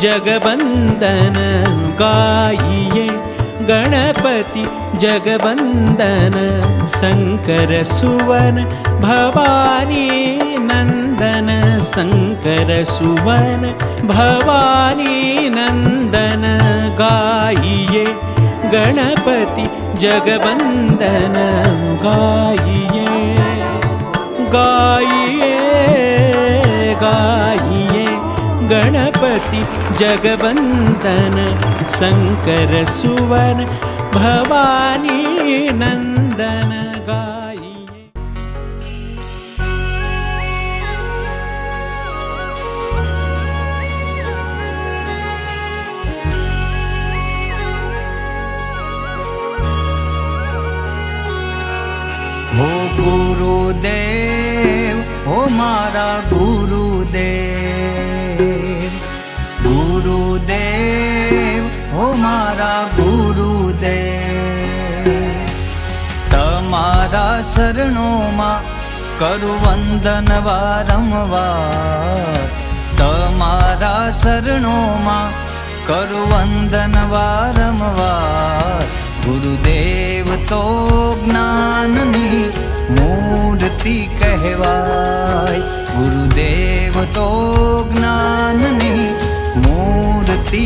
जगवन्दन गायिये गणपति जगवन्दन शङ्करसुवन भवानी नन्दन शङ्करसुवन भवानी नन्दन गायिये गणपति जगवन्दन गायिये गायिये गायिये पति जगवन्दन शङ्कर सुवन भवानी नन्दन गाय गुरुदेव ओ मारा गुरुदेव મારા ગુરુદેવ, તમારા શરણોમાં કરું વંદન વારંવાર. તમારા શરણોમાં કરું વંદન વારંવાર. ગુરુદેવ તો જ્ઞાનની મૂર્તિ કહેવાય. ગુરુદેવ તો જ્ઞાનની મૂર્તિ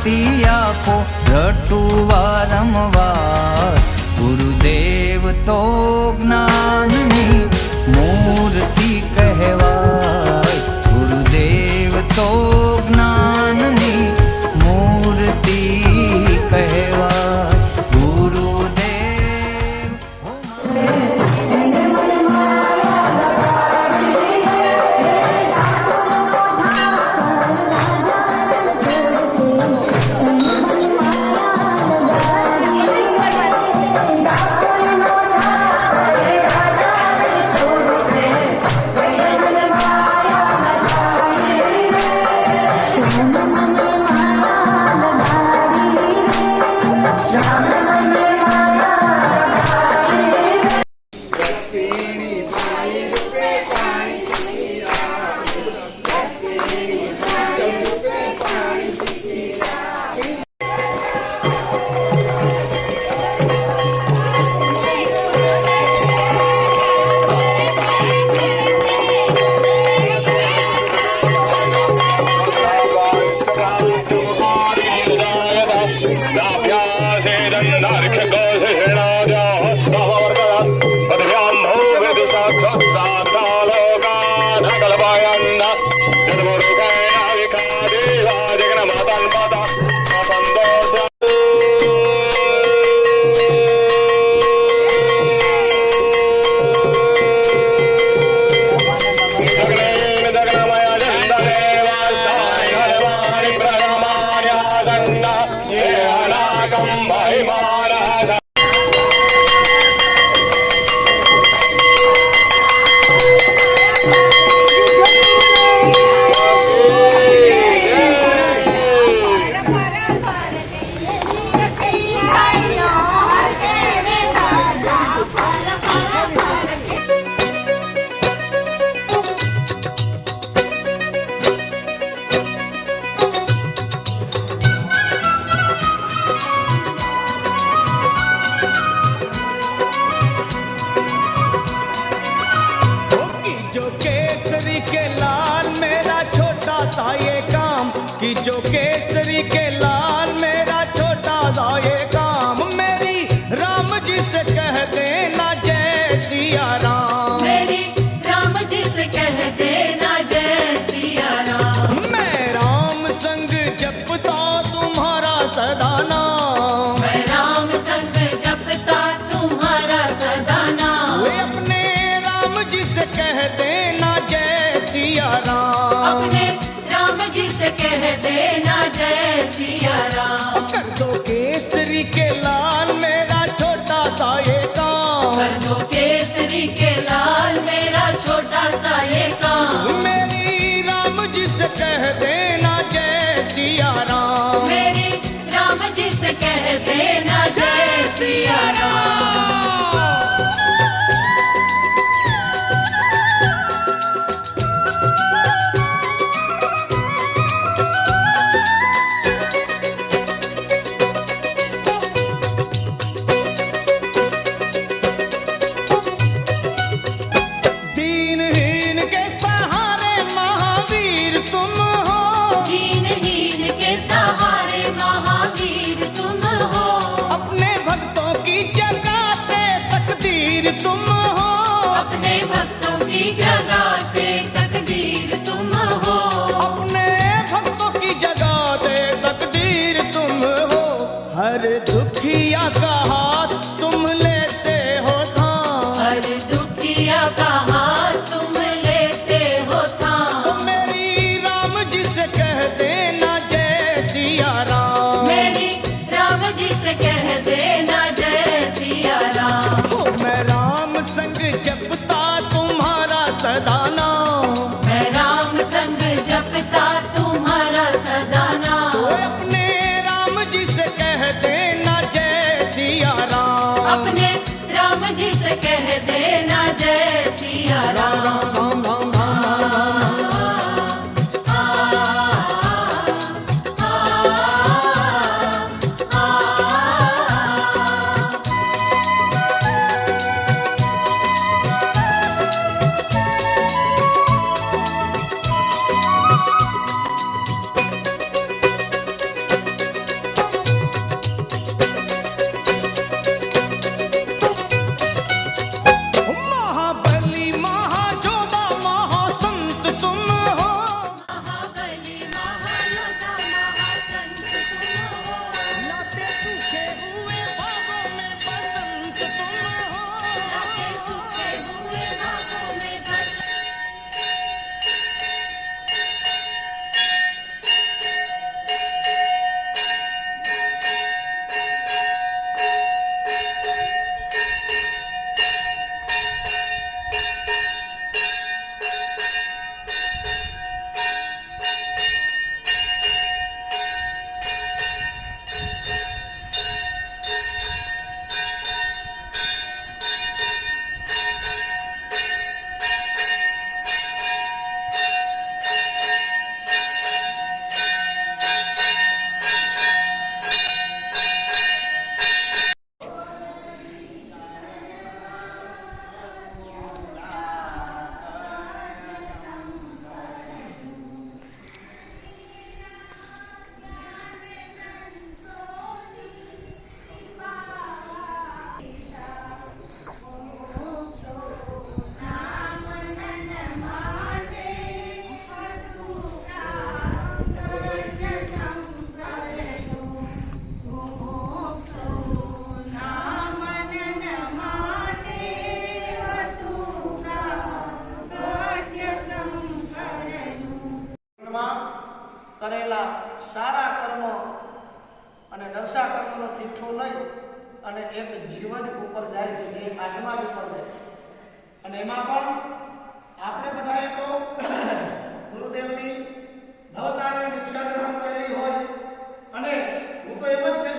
શાંતિ આપો રટું વારંવાર ગુરુદેવ તો જ્ઞાનની सिया राम કરેલા સારા કર્મ અને નરસા કર્મનો તીઠો લઈ અને એક જીવ જ ઉપર જાય છે, જે આત્મા જ ઉપર જાય છે. અને એમાં પણ આપણે બધાએ તો ગુરુદેવની ભવતારની દીક્ષા ગ્રહણ કરેલી હોય. અને હું તો એમ જ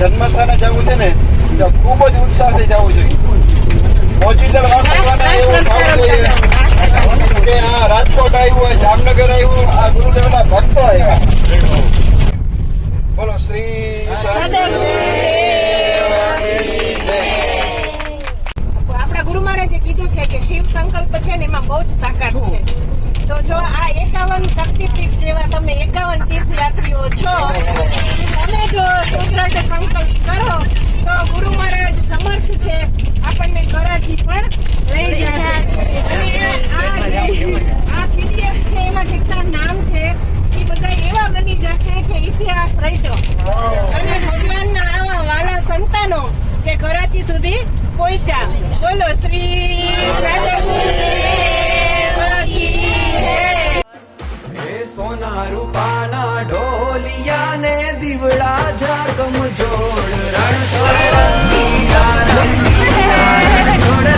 જન્મસ્થાને જવું છે ને તો ખૂબ જ ઉત્સાહથી જવું જોઈએ. મોજીગઢ વાસવાના એવું થવું જોઈએ. કે આ રાજકોટ આવ્યું હોય જામનગર આવ્યું આ ગુરુદેવના ભક્તો આવ્યા. બોલો શ્રી આપણા ગુરુ મહારાજે કીધું છે કે શિવ સંકલ્પ છે ને એમાં બહુ જ તાકાત છે. તો જો આ એકાવન શક્તિપીઠ જેવા તમે એકાવન તીર્થયાત્રીઓ છો તમે જો સુદ્રઢ સંકલ્પ કરો, તો ગુરુ મહારાજ સમર્થ છે, આપણને કરાચી પણ લઈ જાય આ પીડીએફ છે, એમાં કેટલા નામ છે, એ બધા એવા બની જશે કે ઇતિહાસ રહી અને ભગવાનના આવા વાલા સંતાનો કે કરાચી સુધી પહોંચ્યા. બોલો શ્રી સદગુરુદેવ રૂપાના ઢોલિયા ને દીવડા જાગમ જોડ રણ છોડ રંગીલા રંગીલા. જોડ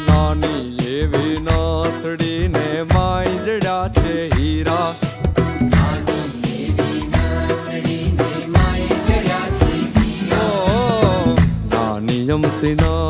નાની એવી નાથડીને માંજડા છે હીરા. નાની અમથી ના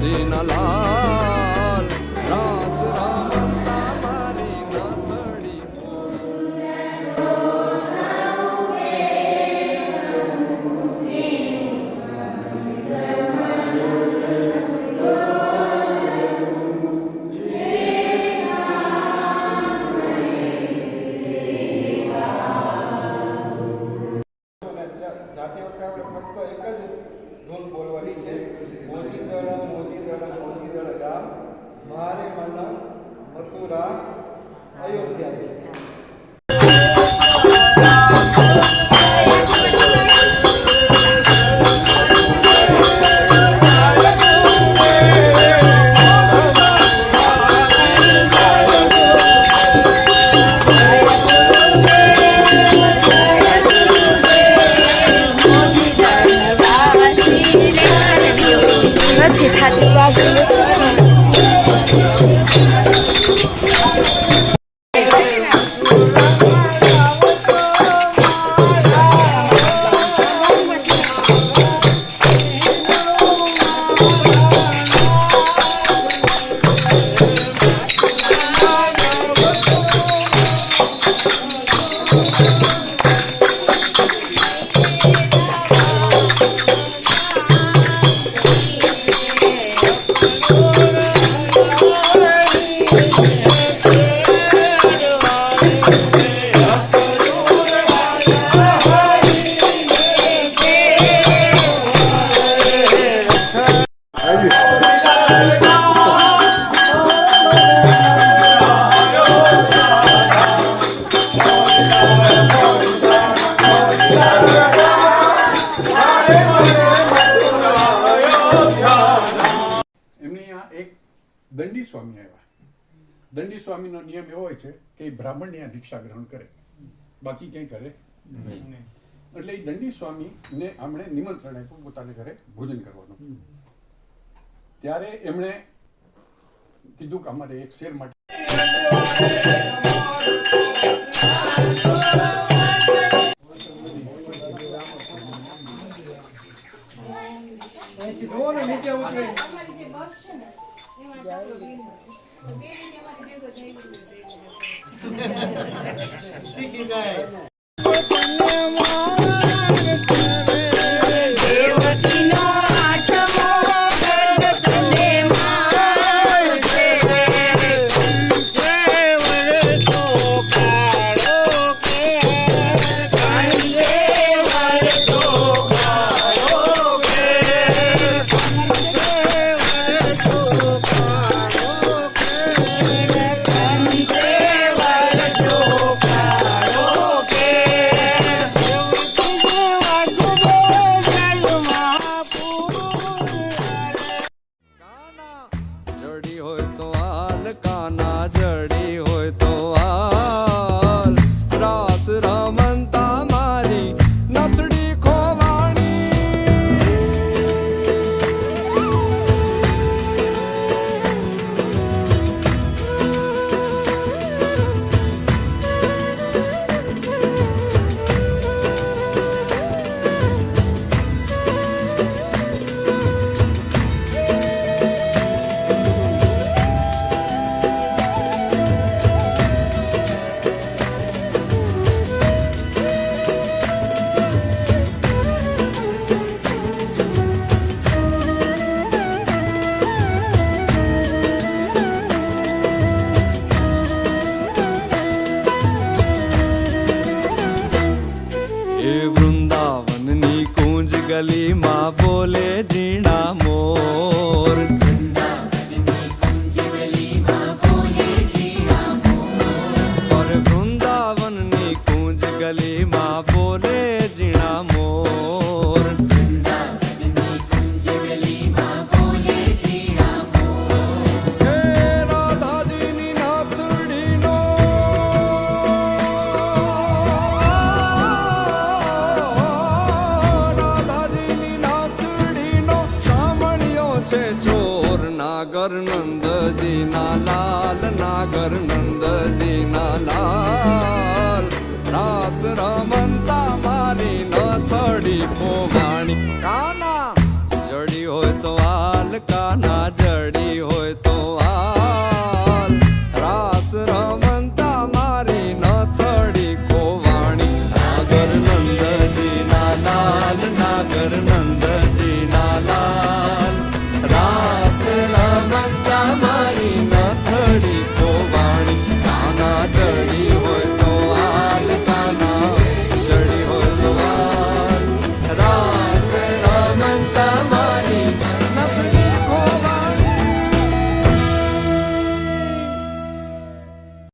Medina la બ્રાહ્મણની આ દીક્ષા ગ્રહણ કરે. બાકી ક્યાંય કરે નહીં. એટલે એ દંડી સ્વામીને આમણે નિમંત્રણ આપ્યું પોતાને ઘરે ભોજન કરવાનું. ત્યારે એમણે કીધું કે અમારે એક શેર માટે નીચે ઉતરે. શીખી જાય લાલ નાગર નંદજીના લાલ રાસ રમંતા મારી ચડી પોવાણી કાના જડી હોય તો વાલ કાના જડી હોય તો